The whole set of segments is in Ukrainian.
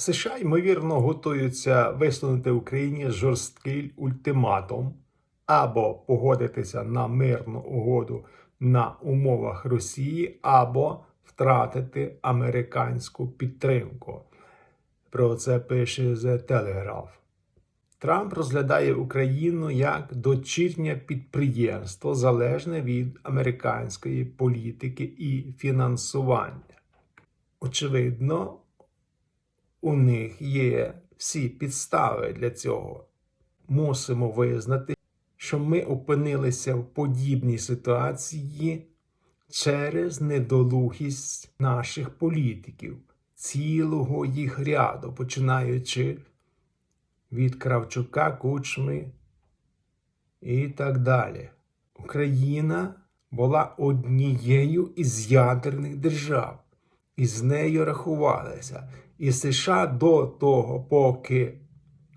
США ймовірно готуються висунути Україні жорсткий ультиматум або погодитися на мирну угоду на умовах Росії, або втратити американську підтримку. Про це пише The Telegraph. Трамп розглядає Україну як дочірнє підприємство, залежне від американської політики і фінансування. Очевидно, у них є всі підстави для цього. Мусимо визнати, що ми опинилися в подібній ситуації через недолугість наших політиків, цілого їх ряду, починаючи від Кравчука, Кучми і так далі. Україна була однією із ядерних держав, і з нею рахувалися. І США до того, поки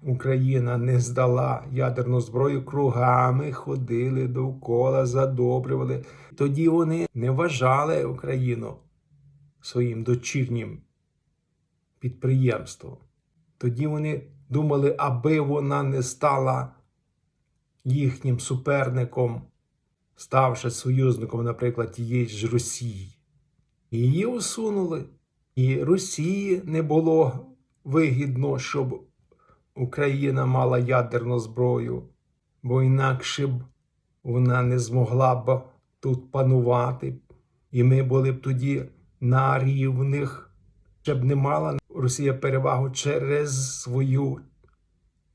Україна не здала ядерну зброю, кругами ходили довкола, задобрювали. Тоді вони не вважали Україну своїм дочірнім підприємством. Тоді вони думали, аби вона не стала їхнім суперником, ставши союзником, наприклад, тієї ж Росії. Її усунули. І Росії не було вигідно, щоб Україна мала ядерну зброю, бо інакше б вона не змогла б тут панувати, і ми були б тоді на рівних, щоб не мала Росія перевагу через свою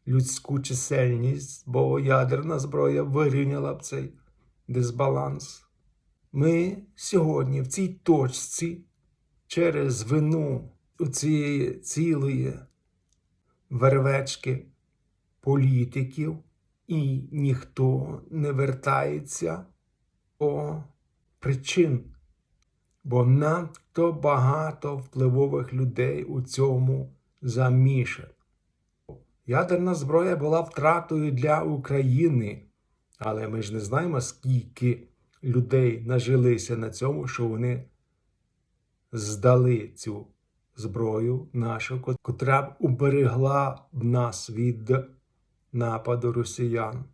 людську чисельність, бо ядерна зброя вирівняла б цей дисбаланс. Ми сьогодні в цій точці через вину цієї цілої вервечки політиків, і ніхто не вертається по причин, бо надто багато впливових людей у цьому замішано. Ядерна зброя була втратою для України, але ми ж не знаємо, скільки людей нажилися на цьому, що вони здали цю зброю нашу, котра б уберегла б нас від нападу росіян.